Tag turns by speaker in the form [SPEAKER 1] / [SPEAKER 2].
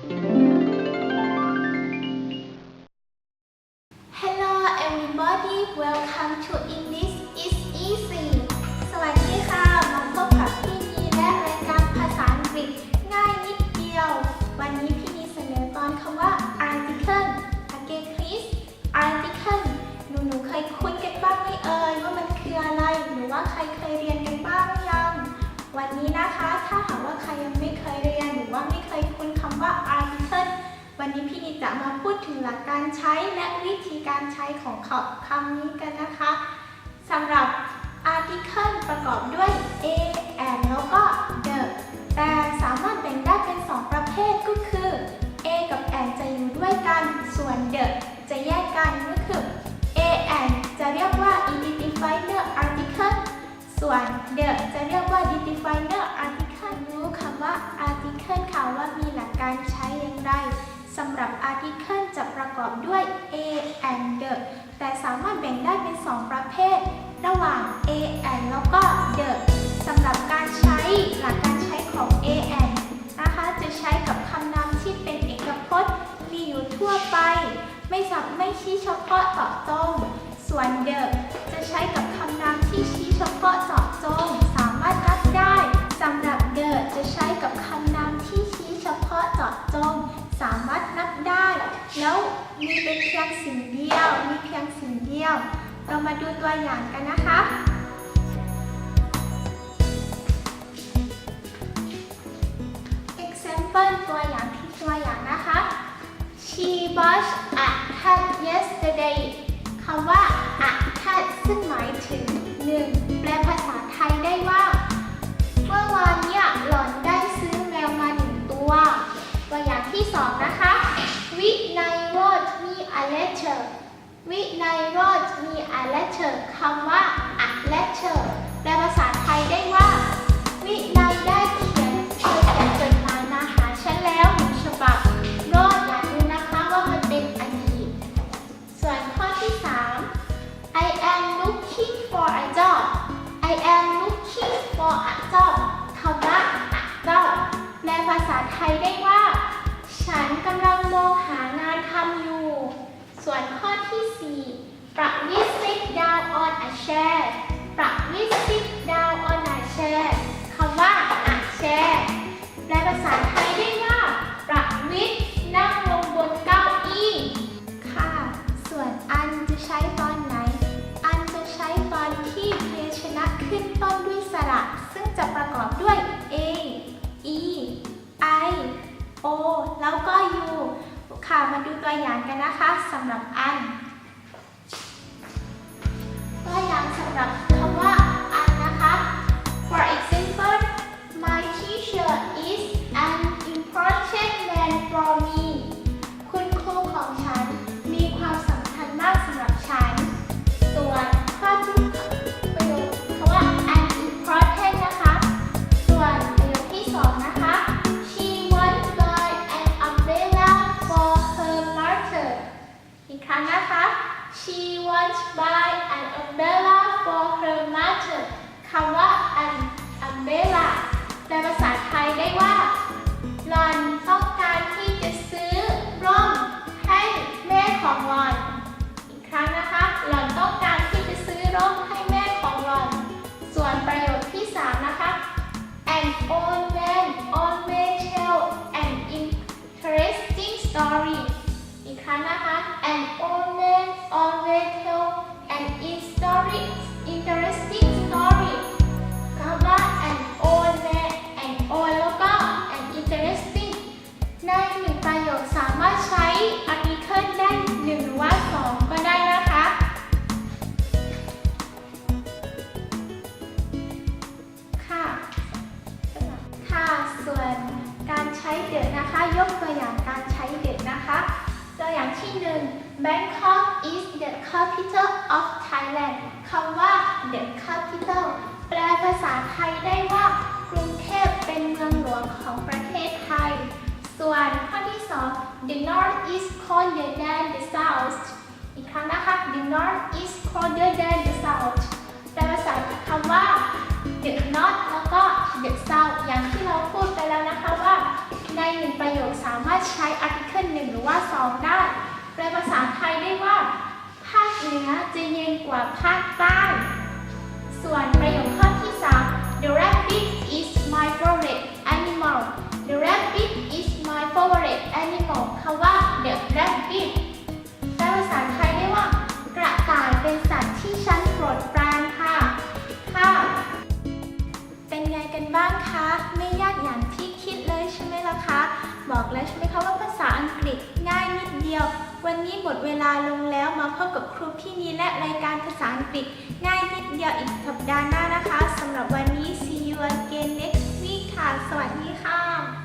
[SPEAKER 1] Hello everybody welcome to English is easy สวัสดีค่ะ มาพบกับพี่นีและรายการภาษาอังกฤษง่ายนิดเดียว วันนี้พี่นีเสนอตอนคำว่า article again please article หนูหนูเคยคุ้นกันบ้างไหมเอ่ยว่ามันคืออะไร หรือว่าใครเคยเรียนกันบ้างหรือยัง วันนี้นะคะ ถ้าหากว่าใครยังไม่เคยเรียนหรือว่าไม่เคยำว่า article วันนี้พี่นิดจะมาพูดถึงหลักการใช้และวิธีการใช้ของคำนี้กันนะคะสำหรับ article ประกอบด้วย a and แล้วก็ the แต่สามารถแบ่งได้เป็น 2 ประเภทก็คือ a กับ and จะอยู่ด้วยกัน ส่วน the จะแยกกันก็คือ a and จะเรียกว่า identifier article ส่วน the จะเรียกว่า determiner article ำว่า article ค่ะว่ามีหลักการใช้อย่างไรสำหรับ article จะประกอบด้วย a and the แต่สามารถแบ่งได้เป็น 2 ประเภท ระหว่าง a and แล้วก็ the สำหรับการใช้หลักการใช้ของ a and นะคะ จะใช้กับคำนามที่เป็นเอกพจน์ มีอยู่ทั่วไป ไม่สับไม่ชี้เฉพาะเจาะจงส่วน the จะใช้กับคำนามที่ชี้เฉพาะเจาะจง ยงสิ่งเดียว มีเพียงสิ่งเดียว เรามาดูตัวอย่างกันนะคะ example ตัวอย่างที่ตัวอย่างนะคะ she brushed a cat yesterday คำว่า a cat ซึ่งหมายถึง 1. แปลภาษาไทยได้ว่า เมื่อวานเนี่ยหล่อนได้ซื้อแมวมาหนึ่งตัว ตัวอย่างที่สองนะคะ วินัย wrote me a letter วินัย wrote me a letter คำว่า a letter แปลภาษาไทยได้ว่า วินัยได้เขียนเขียนจดหมายมาหาฉันแล้วหนึ่งฉบับโน้ตอย่าลืมนะคะว่ามันเป็นอดีตส่วนข้อที่ 3 I am looking for a job I am looking for a job คำว่า a job แปลภาษาไทยได้ ส่วนข้อที่ 4 ประวิตร sit down on a chair ประวิตร sit down on a chair คำว่า a chair แปลภาษาไทยได้ว่า ประวิตรนั่งลงบนเก้าอี้ ค่ะ ส่วนอันจะใช้ตอนไหน อันจะใช้ตอนที่เพยชนะขึ้นต้นด้วยสระ ซึ่งจะประกอบด้วย a e i o แล้วก็ u ค่ะ มาดูตัวอย่างกันนะคะสำหรับ คำว่าอันอัมเบลาแปลภาษาไทยได้ว่าหลอนต้องการารถใช้ article ได้หนึ่งหรือว่าสองก็ได้นะคะ ค่ะ ค่ะ ส่วนการใช้เดือนะคะ ยกตัวอย่างการใช้เดือนะคะ ตัวอย่างที่หนึ่ง Bangkok is the capital of Thailand คำว่า the capital แปลภาษาไทยได้ว่า the north is colder than the south แปลภาษาคำว่า the north แล้วก็ the south อย่างที่เราพูดไปแล้วนะคะว่า ในหนึ่งประโยคสามารถใช้ article หนึ่งหรือว่า2ได้ แปลภาษาไทยได้ว่า ภาคเหนือจะเย็นกว่าภาคใต้ ส่วนประโยคข้อที่ 3 The rabbit is my favorite animal The rabbit is my favorite animal คำว่า The rabbit หมดเวลาลงแล้วมาพบกับครูพี่นีและรายการภาษาอังกฤษง่ายนิดเดียวอีกสัปดาห์หน้านะคะสำหรับวันนี้ see you again next week ค่ะ สวัสดีค่ะ